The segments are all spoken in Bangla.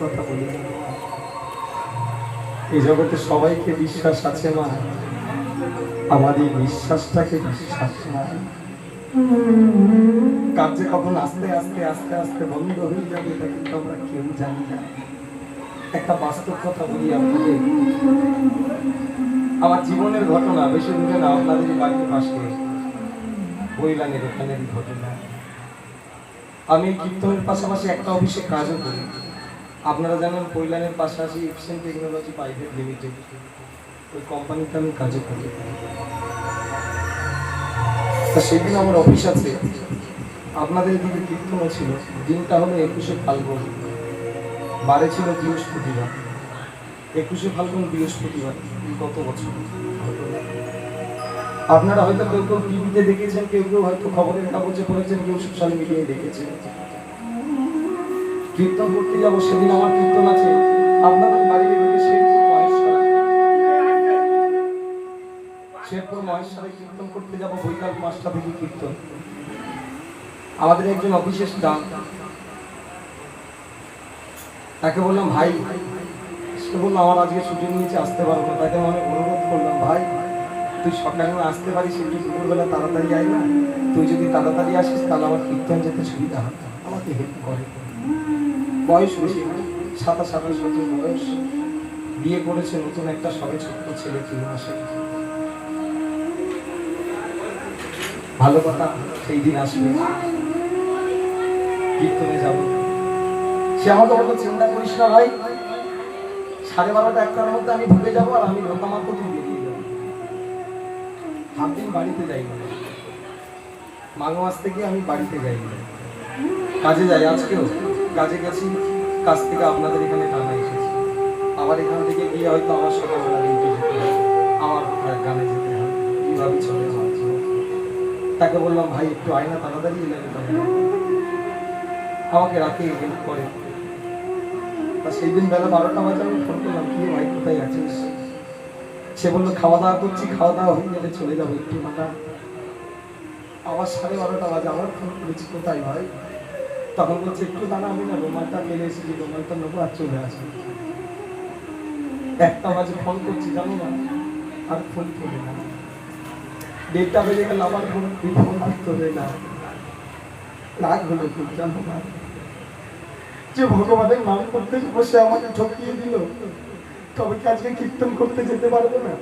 কথা বলি। এই জগতে সবাইকে বিশ্বাস আছে মা। আমার এই বিশ্বাসটাকে বিশ্বাস নাই কার্যে কখন আস্তে আস্তে আস্তে আস্তে বন্ধ হয়ে যাবে এটা কিন্তু আমরা কেউ জানি না। একটা বাস্তব কথা বলি আপনাদের। আমার জীবনের ঘটনা, বেশি দূরে না আপনাদের বাড়ির পাশে। বইলানের ওখানের ঘটনা। আমি কীর্তনের পাশাপাশি একটা অফিসে কাজও করি। আপনারা জানেন কৈলানের পাশাপাশি এফসেন টেকনোলজি প্রাইভেট লিমিটেড ওই কোম্পানিতে আমি কাজে করি। তা সেদিন আমার অফিস আছে। আপনাদের এদিকে কীর্তনও ছিল। দিনটা হলো একুশে ফাল্গুন। বারে ছিল বৃহস্পতিবার। একুশে ফাল্গুন বৃহস্পতিবার গত বছর। আপনারা হয়তো কেউ কেউ টিভিতে দেখেছেন, কেউ কেউ হয়তো খবরের কাগজে পড়েছেন, কেউ সোশ্যাল মিডিয়ায় দেখেছেন। কীর্তন করতে যাব, সেদিন আমার কীর্তন আছে। আপনাদের বাড়ির এদিকে শেরপুর মহেশ্বর। শেরপুর মহেশ্বরে কীর্তন করতে যাব, বৈকাল পাঁচটা থেকে কীর্তন। আমাদের একজন স্টাফ তাকে বললাম, ভাই, সে বলল, আমার আজকে ছুটি নিয়েছে, আসতে পারব না। তাকে আমি অনুরোধ করলাম, ভাই, তুই সকালে আসতে পারিস, একটু দুপুরবেলা তাড়াতাড়ি আয় না। তুই যদি তাড়াতাড়ি আসিস, তাহলে আমার কীর্তন যেতে সুবিধা হবে আমাকে হেল্প করে। বয়স বেশি সাতাশ, আঠাশ বছর বয়স। বিয়ে করেছে নতুন একটা সবে ছোট্ট ছেলে তিন মাসে। ভালো কথা, সেই দিন আসবে। কীর্তনে যাব। সে আমাকে বলতো চিন্তা করিস না ভাই। সাড়ে বারোটা একটার মধ্যে আমি ঢুকে যাব আর আমি মাত্র তুই বেরিয়ে যাব। হাফ দিন বাড়িতে যাই না। মাঘ মাস থেকে আমি বাড়িতে যাই না। কাজে যাই আজকেও? কাজে গেছি, কাজ থেকে আপনাদের এখানে টানা এসেছি। আবার এখান থেকে গিয়ে হয়তো আমার সকালবেলা যেতে হবে। আমার গানে যেতে হবে। এইভাবে চলে আমার তাকে বললাম, ভাই, একটু আয়না তাড়াতাড়ি এলে আমি তখন যাব। আমাকে রাতে হেল্প করে। তা সেই দিন বেলা বারোটা বাজে, আমি ফোন করলাম, কি ভাই, কোথায় আছিস? সে বলল, খাওয়া দাওয়া করছি, খাওয়া দাওয়া হয়ে গেলে চলে যাব একটু আবার সাড়ে বারোটা বাজে, আবার ফোন করেছি, কোথায় ভাই? তখন বলছে, একটু দাঁড়া আমি না, রোমালটা মেরে এসেছি, রোমালটা নেব আর চলে আসব। একটা বাজে ফোন করছি, জানো না আর ফোন করে না। দেড়টা বেজে গেল, আবার ফোন তুই ফোন তোলে না। রাগ হলো খুব, জানো না যে ভগবানের নাম করতে বসে আমাকে ঠকিয়ে দিল। তবে কি আজকে কীর্তন করতে যেতে পারব না?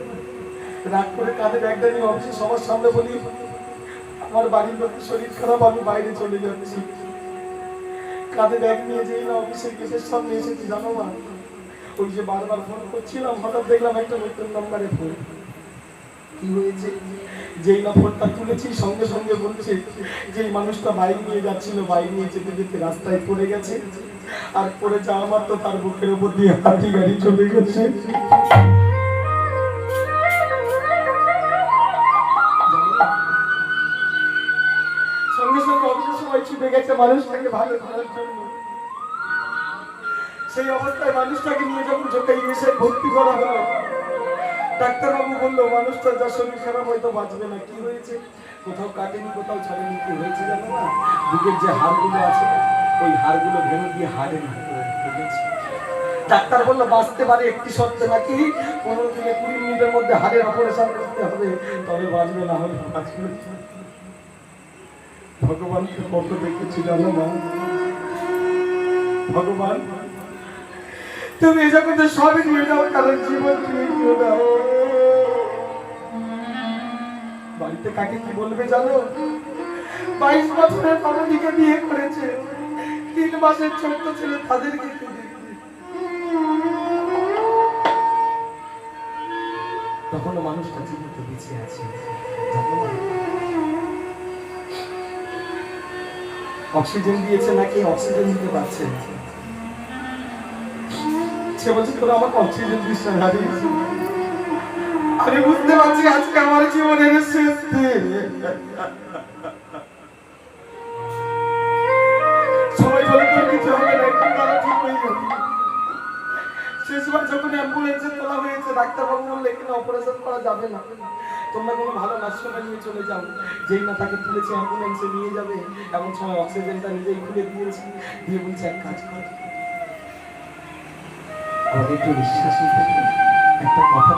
রাগ করে কাঁধে ব্যাগটা নিয়ে অফিসে সবার সামনে বলি, আমার বাড়ির লোকের শরীর খারাপ, আমি বাইরে চলে যাচ্ছি। কাঁধে ব্যাগ নিয়ে যেই না অফিসের গেটের সামনে এসেছি জানো না ওই যে বারবার ফোন করছিলাম, হঠাৎ দেখলাম একটা নতুন নাম্বারে ফোন কি হয়েছে? যেই না ফোনটা তুলেছি, সঙ্গে সঙ্গে বলছে যেই মানুষটা বাইক নিয়ে যাচ্ছিল বাইক নিয়ে যেতে যেতে রাস্তায় পড়ে গেছে। আর পড়ে যাওয়া মাত্র তার বুকের উপর দিয়ে হাঁটি গাড়ি চলে গেছে। সময় ছুটে গেছে মানুষটাকে ভালো করার জন্য। সেই অবস্থায় মানুষটাকে নিয়ে যখন চোখে ইংলিশে ভর্তি করা হলো, ডাক্তারবাবু বলল মানুষটার যা শরীর খারাপ হয়তো বাঁচবে না, কি হয়েছে? কোথাও কাটেনি, কোথাও ছাড়েনি, কি হয়েছে জানো না বুকের যে হাড়গুলো আছে, ওই হাড়গুলো ভেঙে দিয়ে হাড়ের ডাক্তার বলল, বাঁচতে পারে একটি শর্তে নাকি? পনেরো থেকে কুড়ি মিনিটের মধ্যে হাড়ের অপারেশন করতে হবে, তবে বাঁচবে না হলে বাঁচবে। ভগবানকে কত দেখেছি জানো না ভগবান, তুমি এ জগতে সবই নিয়ে যাও কারণ জীবন তুমি নিয়ে দাও। বাড়িতে কাকে কি বলবে জানো? বাইশ বছরের পাবলিকে বিয়ে করেছে। তিন মাসের ছোট্ট ছেলে তাদেরকে? তখনও মানুষটা জীবিত বেঁচে আছে। জানো না? অক্সিজেন দিয়েছে নাকি অক্সিজেন দিতে পারছে সে বলছে, তোরা আমাকে অক্সিজেন দিস না আমি বুঝতে পারছি আজকে আমার জীবনের শেষ দিন। হয়ে শেষবার যখন অ্যাম্বুলেন্সে তোলা হয়েছে, ডাক্তারবাবু বললে এখানে অপারেশন করা যাবে না। তোমরা কোনো ভালো নার্সিংহোমে নিয়ে চলে যাও। যেই না তাকে তুলেছে অ্যাম্বুলেন্সে নিয়ে যাবে, এমন সময় অক্সিজেনটা নিজেই খুলে দিয়েছি। দিয়ে বলছে, এক কাজ কর। একটু বিশ্বাস একটা কথা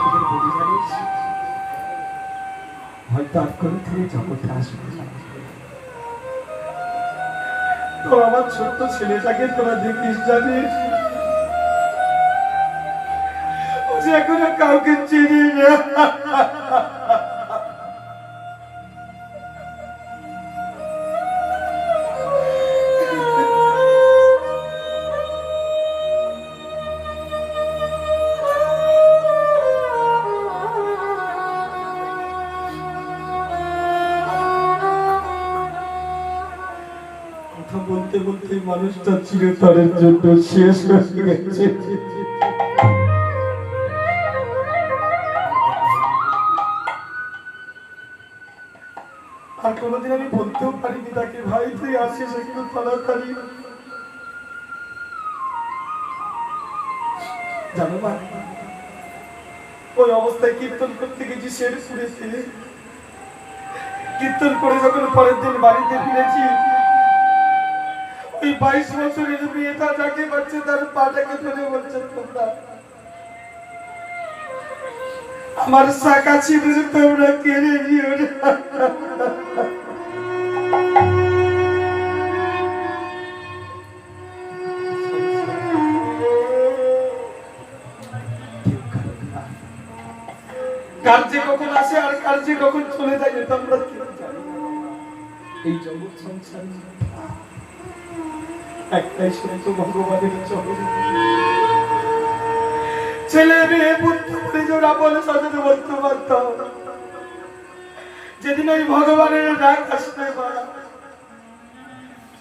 হয়তো আর তুমি জগতে আসবে তো আমার ছোট্ট ছেলেটাকে তোরা দেখিস জানিস? যে এখনও কাউকে চিনি না। কথা বলতে বলতে মানুষটা চিরতরের জন্য শেষ হয়ে গেছে। আর কোনোদিন আমি বলতেও পারিনি তাকে, ভাই, তুই আসিস একটু তাড়াতাড়ি জানো মা, ওই অবস্থায় কীর্তন করতে গেছি কীর্তন করে যখন পরের দিন বাড়িতে ফিরেছি ওই বাইশ বছরের মেয়েটা যাকে পাচ্ছে, তার পাটাকে ধরে বলছে, তোমরা আমার শাখা ছিল তোমরা কেড়ে নিও কার্যে কখন আসে আর কার্যে কখন চলে যায় এই জগৎ সংসার। একটাই ভগবানের ছেলে মেয়ে বলে বলতে পারতাম যেদিন ওই ভগবানের ডাক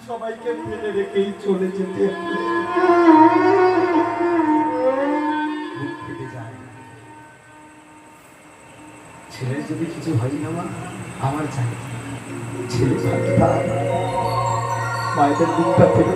সবাইকে ফেলে রেখেই চলে যেতে। ছেলের যদি কিছু হয় না মা, আমার চাই। ছেলে মায়েদের থেকে